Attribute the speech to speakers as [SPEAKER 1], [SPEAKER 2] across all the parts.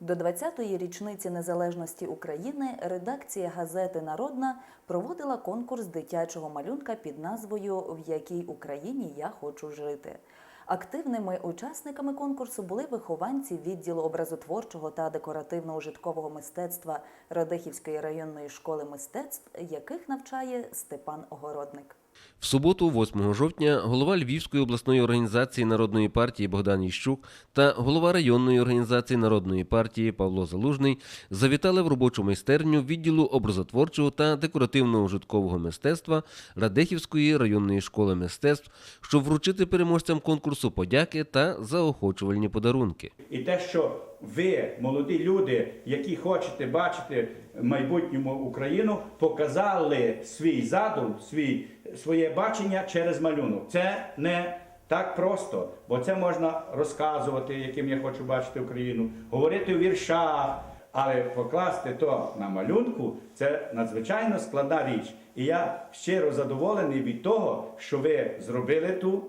[SPEAKER 1] До 20-ї річниці незалежності України редакція газети Народна проводила конкурс дитячого малюнка під назвою В якій Україні я хочу жити. Активними учасниками конкурсу були вихованці відділу образотворчого та декоративно-ужиткового мистецтва Радехівської районної школи мистецтв, яких навчає Степан Огородник.
[SPEAKER 2] В суботу, 8 жовтня, голова Львівської обласної організації народної партії Богдан Іщук та голова районної організації народної партії Павло Залужний завітали в робочу майстерню відділу образотворчого та декоративно-ужиткового мистецтва Радехівської районної школи мистецтв, щоб вручити переможцям конкурсу подяки та заохочувальні подарунки.
[SPEAKER 3] І те, що ви, молоді люди, які хочете бачити майбутньому Україну, показали свій задум, свій, своє бачення через малюнок. Це не так просто, бо це можна розказувати, яким я хочу бачити Україну, говорити у віршах, але покласти то на малюнку це надзвичайно складна річ. І я щиро задоволений від того, що ви зробили ту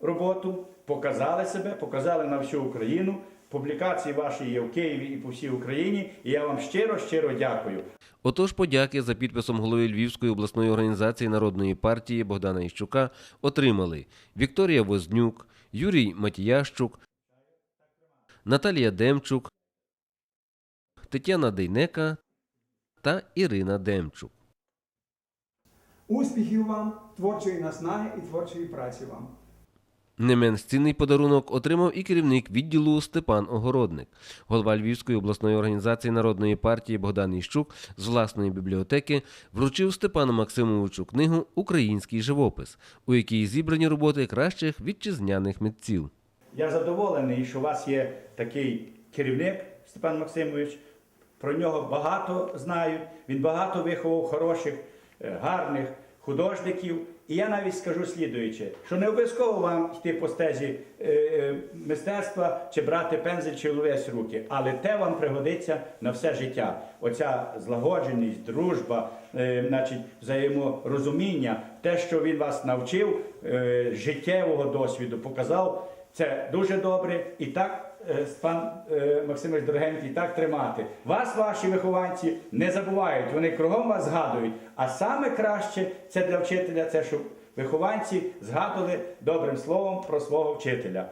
[SPEAKER 3] роботу, показали себе, показали на всю Україну. Публікації ваші є в Києві і по всій Україні. І я вам щиро, щиро дякую.
[SPEAKER 2] Отож, подяки за підписом голови Львівської обласної організації народної партії Богдана Іщука отримали Вікторія Вознюк, Юрій Матіящук, Наталія Демчук, Тетяна Дейнека та Ірина Демчук.
[SPEAKER 4] Успіхів вам, творчої наснаги і творчої праці вам.
[SPEAKER 2] Не менш цінний подарунок отримав і керівник відділу Степан Огородник. Голова Львівської обласної організації народної партії Богдан Іщук з власної бібліотеки вручив Степану Максимовичу книгу Український живопис, у якій зібрані роботи кращих вітчизняних митців.
[SPEAKER 3] Я задоволений, що у вас є такий керівник Степан Максимович. Про нього багато знають. Він багато виховав хороших, е, гарних художників. І я навіть скажу слідуюче, що не обов'язково вам йти по стежі е, е, мистецтва чи брати пензель чи ловець руки, але те вам пригодиться на все життя. Оця злагодженість, дружба, е, значить, взаєморозуміння, те, що він вас навчив, е, життєвого досвіду показав, це дуже добре. І так, е, пан е, Максимович дорогенький, так тримати. Вас, ваші вихованці, не забувають, вони кругом вас згадують. А саме краще це для вчителя, це щоб вихованці згадували добрим словом про свого вчителя.